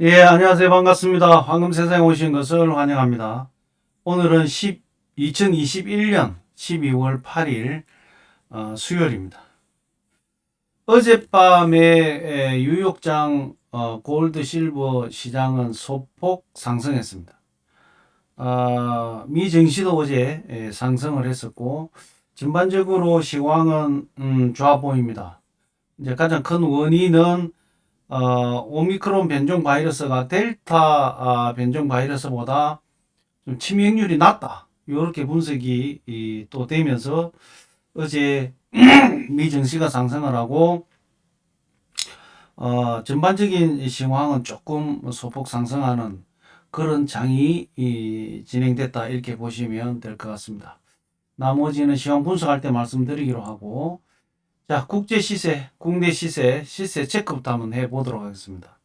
예, 안녕하세요. 반갑습니다. 황금 세상에 오신 것을 환영합니다. 오늘은 10, 2021년 12월 8일 어, 수요일입니다. 어젯밤에 에, 뉴욕장 어, 골드 실버 시장은 소폭 상승했습니다. 아, 미 증시도 어제 에, 상승을 했었고 전반적으로 시황은 음, 좋아 보입니다. 이제 가장 큰 원인은 어, 오미크론 변종 바이러스가 델타 아, 변종 바이러스보다 좀 치명률이 낮다. 이렇게 분석이 이, 또 되면서 어제 미 증시가 상승을 하고 어, 전반적인 시황은 조금 소폭 상승하는 그런 장이 이, 진행됐다 이렇게 보시면 될 것 같습니다. 나머지는 시황 분석할 때 말씀드리기로 하고 자, 국제 시세, 국내 시세, 시세 체크부터 한번 해보도록 하겠습니다.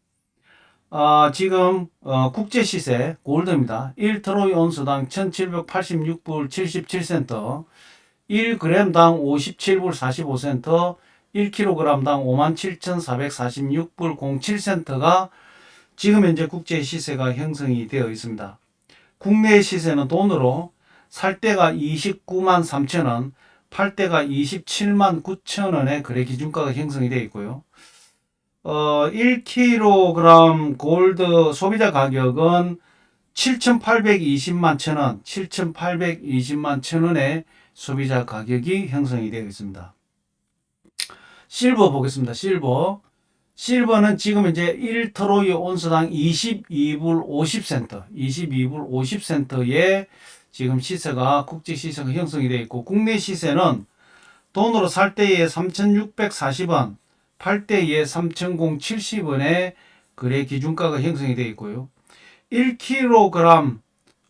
아, 지금 어, 국제 시세 골드입니다. 1트로이 온스당 1786불 77센트, 1g당 57불 45센트, 1kg당 57,446불 07센트가 지금 현재 국제 시세가 형성이 되어 있습니다. 국내 시세는 돈으로 살 때가 29만 3천 원, 팔 때가 27만 9천 원의 거래 기준가가 형성이 되어 있고요. 어, 1kg 골드 소비자 가격은 7,820만 천 원, 7,820만 천 원의 소비자 가격이 형성이 되어 있습니다. 실버 보겠습니다. 실버. 실버는 지금 이제 1트로이 온스당 22불 50센트, 22불 50센트의 지금 시세가 국제 시세가 형성이 되어 있고 국내 시세는 돈으로 살 때에 3,640원, 팔 때에 3,070원의 거래 기준가가 형성이 되어 있고요. 1kg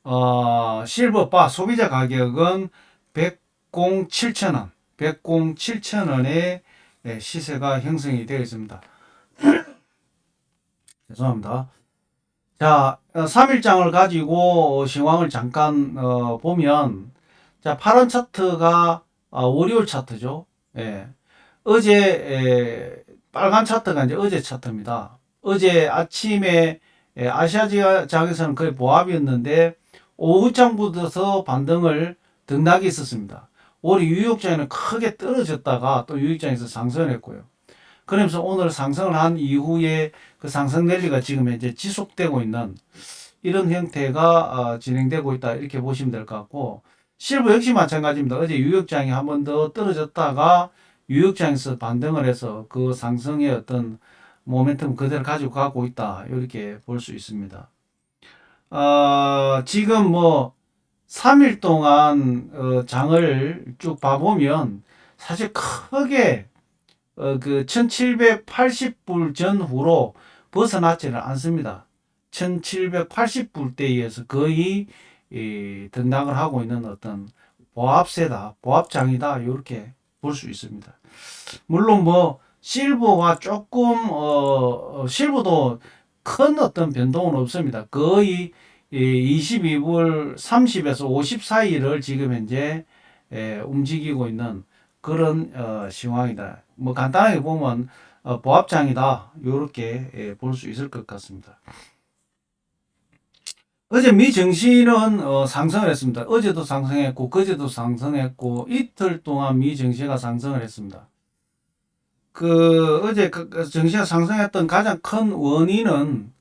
어, 실버바 소비자 가격은 107,000원, 107,000원의 네, 시세가 형성이 되어 있습니다. 죄송합니다. 자, 3일장을 가지고 시황을 잠깐 어, 보면 자, 파란 차트가 어, 월요일 차트죠. 예. 어제 에, 빨간 차트가 이제 어제 차트입니다. 어제 아침에 에, 아시아지장에서는 거의 보합이었는데 오후장부터 반등을 등락이 있었습니다. 오늘 뉴욕장에는 크게 떨어졌다가 또 뉴욕장에서 상승을 했고요. 그러면서 오늘 상승을 한 이후에 그 상승 랠리가 지금 이제 지속되고 있는 이런 형태가 어, 진행되고 있다 이렇게 보시면 될 것 같고 실버 역시 마찬가지입니다. 어제 유역장이 한 번 더 떨어졌다가 유역장에서 반등을 해서 그 상승의 어떤 모멘텀 그대로 가지고 가고 있다 이렇게 볼 수 있습니다. 어, 지금 뭐 3일 동안 어, 장을 쭉 봐보면 사실 크게 어, 그 1780불 전후로 벗어나지는 않습니다. 1780불 대에 의해서 거의 이, 등락을 하고 있는 어떤 보합세다, 보합장이다 이렇게 볼 수 있습니다. 물론 뭐 실버와 조금 어, 어, 실버도 큰 어떤 변동은 없습니다. 거의 이 22불 30에서 50 사이를 지금 현재 에, 움직이고 있는 그런 어, 상황이다. 뭐 간단하게 보면 어, 보합장이다. 이렇게 예, 볼수 있을 것 같습니다. 어제 미 증시는 어, 상승을 했습니다. 어제도 상승했고 그제도 상승했고 이틀 동안 미 증시가 상승을 했습니다. 그 어제 그, 그 증시가 상승했던 가장 큰 원인은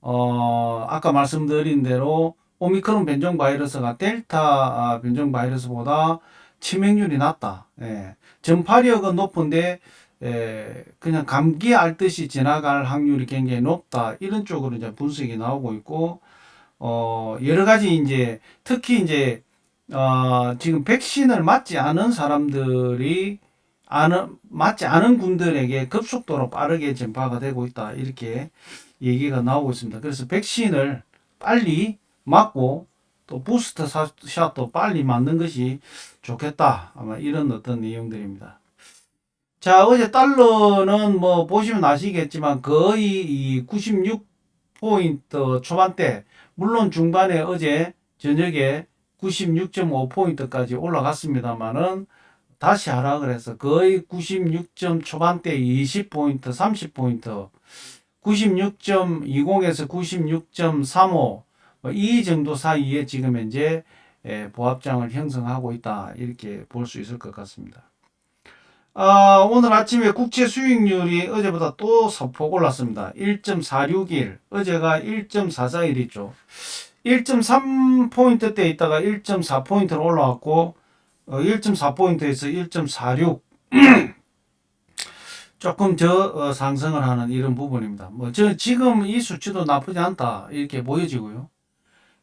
어, 아까 말씀드린 대로 오미크론 변종 바이러스가 델타 아, 변종 바이러스보다 치명률이 낮다. 예. 전파력은 높은데 예, 그냥 감기 앓듯이 지나갈 확률이 굉장히 높다. 이런 쪽으로 이제 분석이 나오고 있고 어, 여러 가지 이제 특히 이제 어, 지금 백신을 맞지 않은 사람들이 아는, 맞지 않은 군들에게 급속도로 빠르게 전파가 되고 있다. 이렇게 얘기가 나오고 있습니다. 그래서 백신을 빨리 맞고 또 부스터 샷도 빨리 맞는 것이 좋겠다. 아마 이런 어떤 내용들입니다. 자, 어제 달러는 뭐 보시면 아시겠지만 거의 이 96포인트 초반대, 물론 중반에 어제 저녁에 96.5포인트까지 올라갔습니다만은 다시 하락을 해서 거의 96점 초반대 20포인트, 30포인트 96.20에서 96.35, 뭐 이 정도 사이에 지금 현재 예, 보합장을 형성하고 있다. 이렇게 볼 수 있을 것 같습니다. 아, 오늘 아침에 국채 수익률이 어제보다 또 소폭 올랐습니다. 1.461, 어제가 1.441 있죠. 1.3포인트대 있다가 1.4포인트로 올라왔고, 어, 1.4포인트에서 1.46, 조금 더 어, 상승을 하는 이런 부분입니다. 뭐, 저, 지금 이 수치도 나쁘지 않다. 이렇게 보여지고요.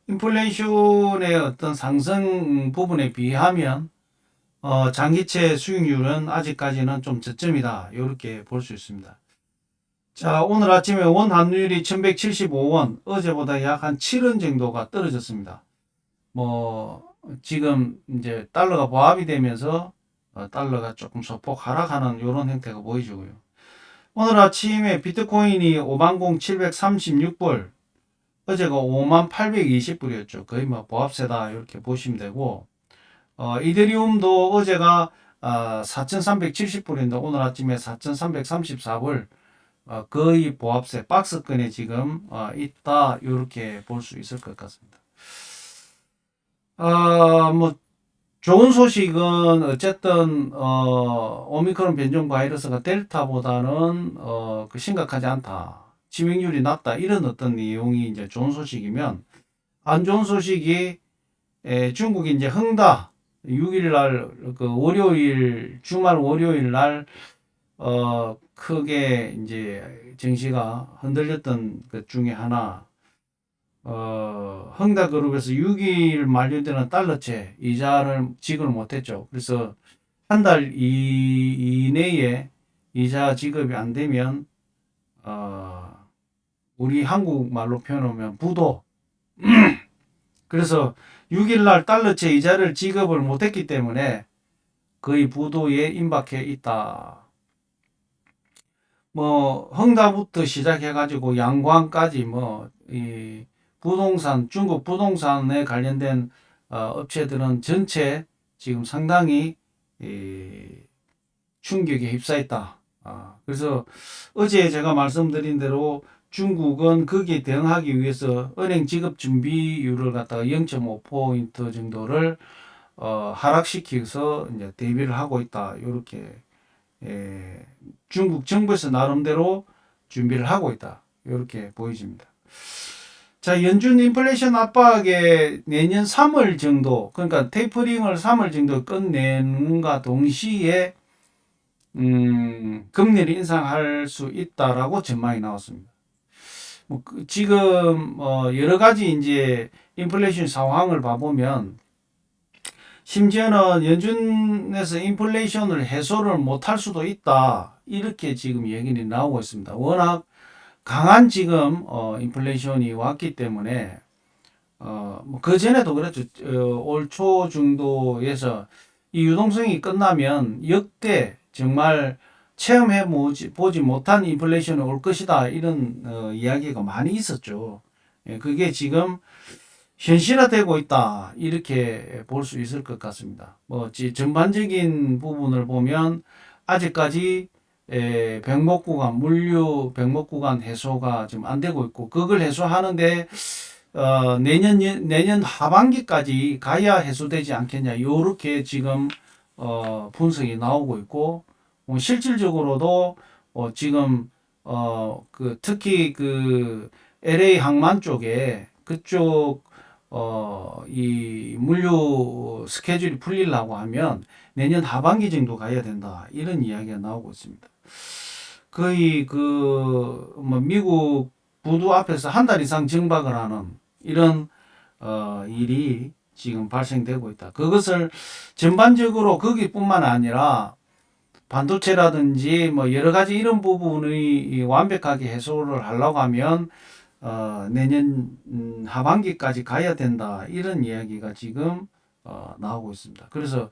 인플레이션의 어떤 상승 부분에 비하면, 어, 장기채 수익률은 아직까지는 좀 저점이다. 이렇게 볼 수 있습니다. 자, 오늘 아침에 원 환율이 1175원, 어제보다 약 한 7원 정도가 떨어졌습니다. 뭐, 지금 이제 달러가 보합이 되면서 어, 달러가 조금 소폭 하락하는 이런 형태가 보이고요. 오늘 아침에 비트코인이 50,736불, 어제가 58,820불이었죠. 거의 뭐 보합세다 이렇게 보시면 되고, 어, 이더리움도 어제가 아, 4,370불인데 오늘 아침에 4,334불, 어, 거의 보합세 박스권에 지금 어, 있다 이렇게 볼 수 있을 것 같습니다. 아, 뭐 좋은 소식은 어쨌든 어, 오미크론 변종 바이러스가 델타보다는 어, 그 심각하지 않다. 치명률이 낮다. 이런 어떤 내용이 이제 좋은 소식이면 안 좋은 소식이 에, 중국이 이제 흥다 6일 날그 월요일 주말 월요일 날 어, 크게 이제 증시가 흔들렸던 것 중에 하나 어, 흥다 그룹에서 6일 만료되는 달러채 이자를 지급을 못했죠. 그래서 한 달 이내에 이자 지급이 안 되면 어, 우리 한국말로 표현하면 부도. 그래서 6일날 달러채 이자를 지급을 못했기 때문에 거의 부도에 임박해 있다. 뭐 흥다부터 시작해가지고 양광까지 뭐 이 부동산, 중국 부동산에 관련된 어, 업체들은 전체 지금 상당히 이, 충격에 휩싸였다. 아, 그래서 어제 제가 말씀드린 대로 중국은 거기에 대응하기 위해서 은행 지급 준비율을 갖다가 0.5포인트 정도를 어, 하락시켜서 이제 대비를 하고 있다. 이렇게 예, 중국 정부에서 나름대로 준비를 하고 있다. 이렇게 보여집니다. 자, 연준 인플레이션 압박에 내년 3월 정도, 그러니까 테이퍼링을 3월 정도 끝내는가 동시에, 음, 금리를 인상할 수 있다라고 전망이 나왔습니다. 뭐, 그 지금, 어, 여러 가지 이제 인플레이션 상황을 봐보면, 심지어는 연준에서 인플레이션을 해소를 못할 수도 있다. 이렇게 지금 얘기는 나오고 있습니다. 워낙 강한 지금 어, 인플레이션이 왔기 때문에 어, 뭐그 전에도 그랬죠. 어, 올초 정도에서 이 유동성이 끝나면 역대 정말 체험해 보지 못한 인플레이션이 올 것이다 이런 어, 이야기가 많이 있었죠. 예, 그게 지금 현실화되고 있다 이렇게 볼 수 있을 것 같습니다. 뭐 전반적인 부분을 보면 아직까지 에, 병목 구간, 물류 병목 구간 해소가 지금 안 되고 있고, 그걸 해소하는데, 어, 내년, 내년 하반기까지 가야 해소되지 않겠냐, 요렇게 지금, 어, 분석이 나오고 있고, 뭐 실질적으로도, 어, 지금, 어, 그, 특히 그, LA 항만 쪽에, 그쪽, 어, 이 물류 스케줄이 풀리려고 하면 내년 하반기 정도 가야 된다. 이런 이야기가 나오고 있습니다. 거의 그, 뭐, 미국 부두 앞에서 한 달 이상 정박을 하는 이런, 어, 일이 지금 발생되고 있다. 그것을 전반적으로 거기뿐만 아니라 반도체라든지 뭐 여러 가지 이런 부분이 완벽하게 해소를 하려고 하면 어, 내년 음, 하반기까지 가야 된다 이런 이야기가 지금 어, 나오고 있습니다. 그래서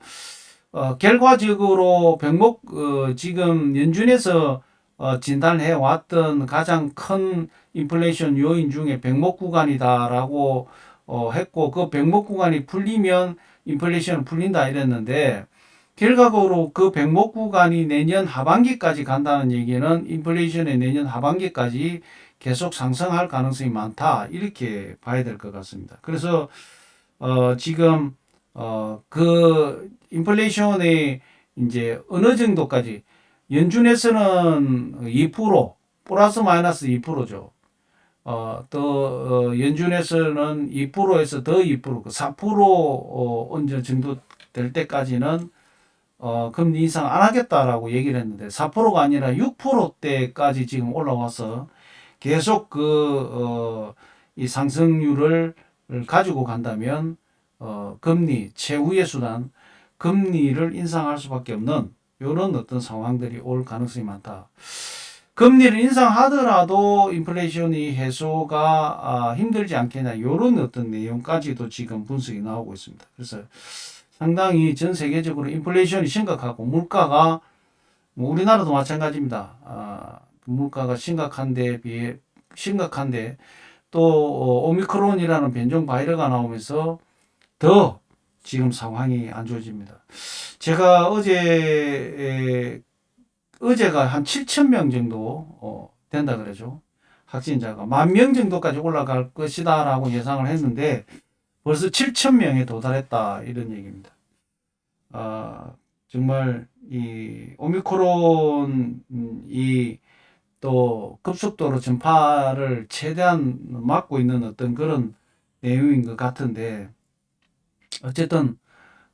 어, 결과적으로 병목 어, 지금 연준에서 어, 진단해 왔던 가장 큰 인플레이션 요인 중에 병목 구간이다라고 어, 했고 그 병목 구간이 풀리면 인플레이션 풀린다 이랬는데 결과적으로 그 백목 구간이 내년 하반기까지 간다는 얘기는 인플레이션이 내년 하반기까지 계속 상승할 가능성이 많다 이렇게 봐야 될 것 같습니다. 그래서 어 지금 어 그 인플레이션이 이제 어느 정도까지 연준에서는 2% 플러스 마이너스 2%죠. 어, 또, 어, 연준에서는 2%에서 더 2%, 그4% 어, 어느 정도 될 때까지는 어, 금리 인상 안 하겠다라고 얘기를 했는데 4%가 아니라 6%대까지 지금 올라와서 계속 그, 어, 이 상승률을 가지고 간다면 어, 금리, 최후의 수단, 금리를 인상할 수밖에 없는 이런 어떤 상황들이 올 가능성이 많다. 금리를 인상하더라도 인플레이션이 해소가 아, 힘들지 않겠냐 이런 어떤 내용까지도 지금 분석이 나오고 있습니다. 그래서 상당히 전 세계적으로 인플레이션이 심각하고 물가가 뭐 우리나라도 마찬가지입니다. 아, 물가가 심각한데 비해 심각한데 또 어, 오미크론이라는 변종 바이러가 나오면서 더 지금 상황이 안 좋아집니다. 제가 어제 에, 어제가 한 7천 명 정도 어, 된다 그러죠. 확진자가 만 명 정도까지 올라갈 것이다라고 예상을 했는데 벌써 7천 명에 도달했다 이런 얘기입니다. 아 정말 이 오미크론 이 또 급속도로 전파를 최대한 막고 있는 어떤 그런 내용인 것 같은데 어쨌든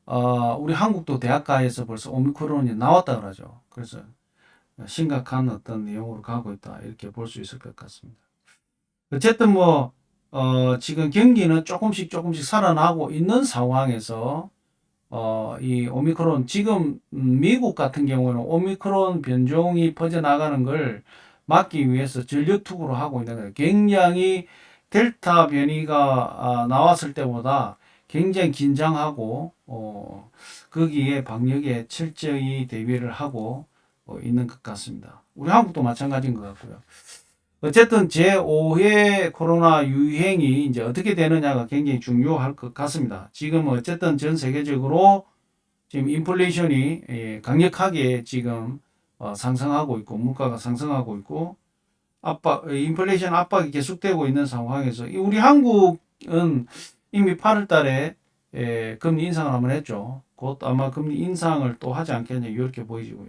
어, 우리 한국도 대학가에서 벌써 오미크론이 나왔다 그러죠. 그래서 심각한 어떤 내용으로 가고 있다 이렇게 볼 수 있을 것 같습니다. 어쨌든 뭐 어, 지금 경기는 조금씩 조금씩 살아나고 있는 상황에서 어, 이 오미크론 지금 음, 미국 같은 경우는 오미크론 변종이 퍼져나가는 걸 막기 위해서 전력 투구를 하고 있는 거예요. 굉장히 델타 변이가 아, 나왔을 때보다 굉장히 긴장하고 어, 거기에 방역에 철저히 대비를 하고 어, 있는 것 같습니다. 우리 한국도 마찬가지인 것 같고요. 어쨌든 제5회 코로나 유행이 이제 어떻게 되느냐가 굉장히 중요할 것 같습니다. 지금 어쨌든 전 세계적으로 지금 인플레이션이 예, 강력하게 지금 어, 상승하고 있고 물가가 상승하고 있고 압박 인플레이션 압박이 계속되고 있는 상황에서 이 우리 한국은 이미 8월 달에 예, 금리 인상을 한번 했죠. 곧 아마 금리 인상을 또 하지 않겠냐 이렇게 보이지고요.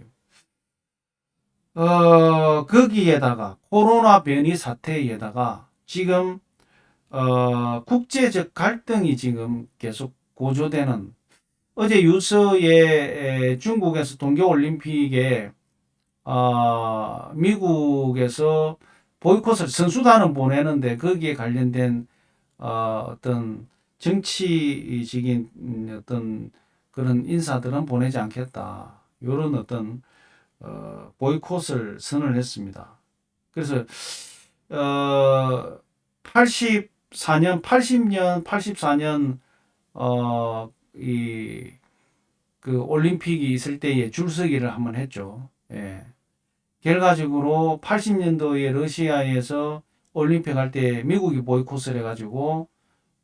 어, 거기에다가 코로나 변이 사태에다가 지금 어, 국제적 갈등이 지금 계속 고조되는 어제 유서에 중국에서 동계올림픽에 어, 미국에서 보이콧을 선수단은 보내는데 거기에 관련된 어, 어떤 정치적인 어떤 그런 인사들은 보내지 않겠다. 이런 어떤 어, 보이콧을 선언 했습니다. 그래서 어, 84년, 80년, 84년 어, 이 그 올림픽이 있을 때에 줄서기를 한번 했죠. 예. 결과적으로 80년도에 러시아에서 올림픽 할 때 미국이 보이콧을 해가지고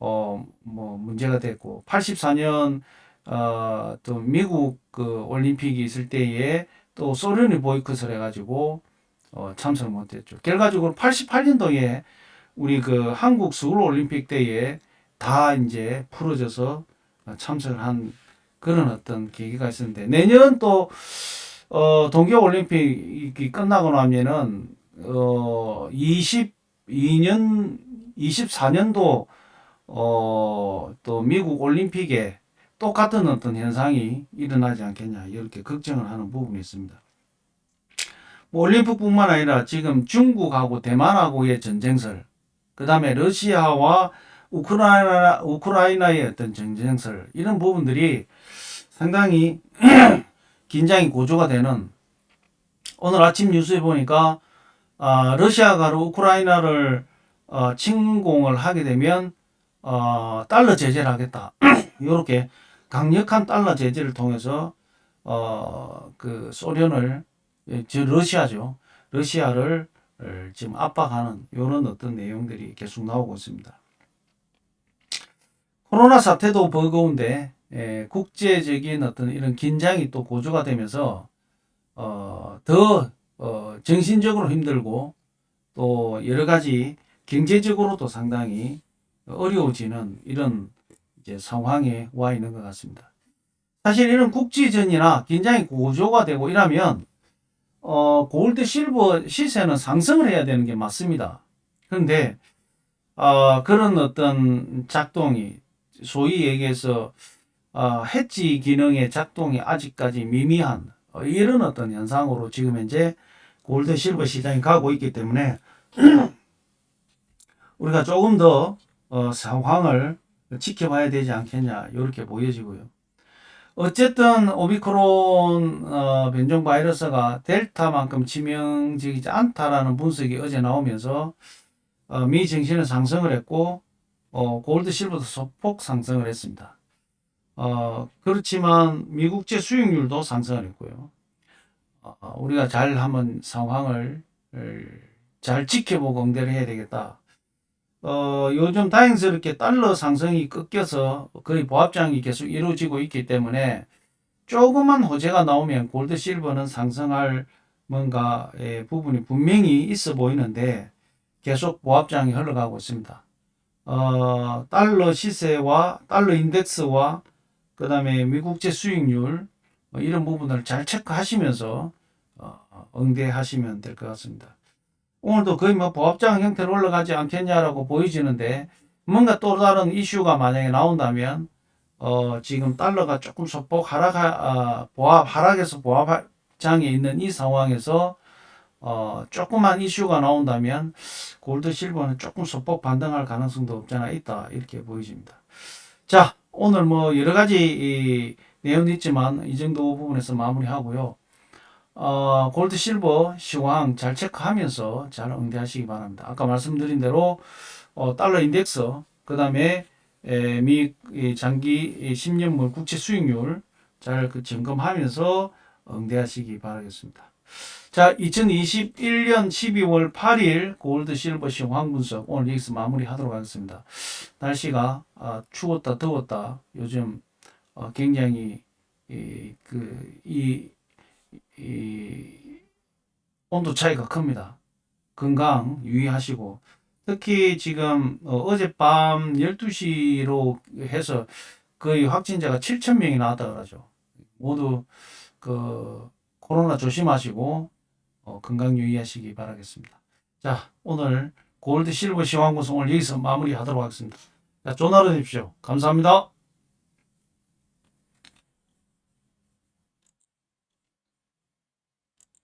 어 뭐 문제가 됐고 84년 어또 미국 그 올림픽이 있을 때에 또 소련이 보이콧을 해가지고 어, 참석을 못했죠. 결과적으로 88년도에 우리 그 한국 서울 올림픽 때에 다 이제 풀어져서 참석을 한 그런 어떤 계기가 있었는데 내년 또 어, 동계 올림픽이 끝나고 나면은 어, 22년 24년도 어, 또 미국 올림픽에 똑같은 어떤 현상이 일어나지 않겠냐 이렇게 걱정을 하는 부분이 있습니다. 뭐 올림픽뿐만 아니라 지금 중국하고 대만하고의 전쟁설, 그 다음에 러시아와 우크라이나 우크라이나의 어떤 전쟁설 이런 부분들이 상당히 긴장이 고조가 되는 오늘 아침 뉴스에 보니까 아, 러시아가 우크라이나를 어, 침공을 하게 되면 어, 달러 제재를 하겠다 이렇게 강력한 달러 제재를 통해서 어, 그 소련을 예, 저 러시아죠. 러시아를 지금 압박하는 이런 어떤 내용들이 계속 나오고 있습니다. 코로나 사태도 버거운데 에, 국제적인 어떤 이런 긴장이 또 고조가 되면서 어, 더 어, 정신적으로 힘들고 또 여러 가지 경제적으로도 상당히 어려워지는 이런 이제 상황에 와 있는 것 같습니다. 사실 이런 국지전이나 긴장이 고조가 되고 이러면 어, 골드 실버 시세는 상승을 해야 되는 게 맞습니다. 그런데 어, 그런 어떤 작동이 소위 얘기해서 어, 해지 기능의 작동이 아직까지 미미한 어, 이런 어떤 현상으로 지금 현재 골드 실버 시장이 가고 있기 때문에 우리가 조금 더 어, 상황을 지켜봐야 되지 않겠냐 이렇게 보여지고요. 어쨌든 오미크론 어, 변종 바이러스가 델타만큼 치명적이지 않다라는 분석이 어제 나오면서 어, 미 증시는 상승을 했고 어, 골드 실버도 소폭 상승을 했습니다. 어, 그렇지만 미국제 수익률도 상승을 했고요. 어, 우리가 잘 한번 상황을 잘 지켜보고 응대를 해야 되겠다. 어, 요즘 다행스럽게 달러 상승이 꺾여서 거의 보합장이 계속 이루어지고 있기 때문에 조그만 호재가 나오면 골드 실버는 상승할 뭔가 의 부분이 분명히 있어 보이는데 계속 보합장이 흘러가고 있습니다. 어, 달러 시세와 달러 인덱스와 그 다음에 미국제 수익률 어, 이런 부분을 잘 체크하시면서 어, 응대하시면 될 것 같습니다. 오늘도 거의 뭐 보합장 형태로 올라가지 않겠냐라고 보여지는데 뭔가 또 다른 이슈가 만약에 나온다면 어, 지금 달러가 조금 소폭 하락, 아, 보합, 하락에서 보합장에 있는 이 상황에서 어, 조그만 이슈가 나온다면 골드 실버는 조금 소폭 반등할 가능성도 없잖아 있다 이렇게 보여집니다. 자 오늘 뭐 여러 가지 이 내용도 있지만 이 정도 부분에서 마무리하고요. 어, 골드 실버 시황 잘 체크하면서 잘 응대하시기 바랍니다. 아까 말씀드린 대로 어, 달러 인덱스 그 다음에 미 이, 장기 10년물 국채 수익률 잘 그 점검하면서 응대하시기 바라겠습니다. 자, 2021년 12월 8일 골드 실버 시황 분석 오늘 여기서 마무리하도록 하겠습니다. 날씨가 아, 추웠다 더웠다 요즘 어, 굉장히 이, 그, 이, 이 온도 차이가 큽니다. 건강 유의하시고 특히 지금 어, 젯밤 12시로 해서 거의 확진자가 7천 명이 나왔다 그러죠. 모두 그 코로나 조심하시고 어, 건강 유의하시기 바라겠습니다. 자, 오늘 골드 실버 시황 구성을 여기서 마무리하도록 하겠습니다. 자, 하루 되십시오. 감사합니다.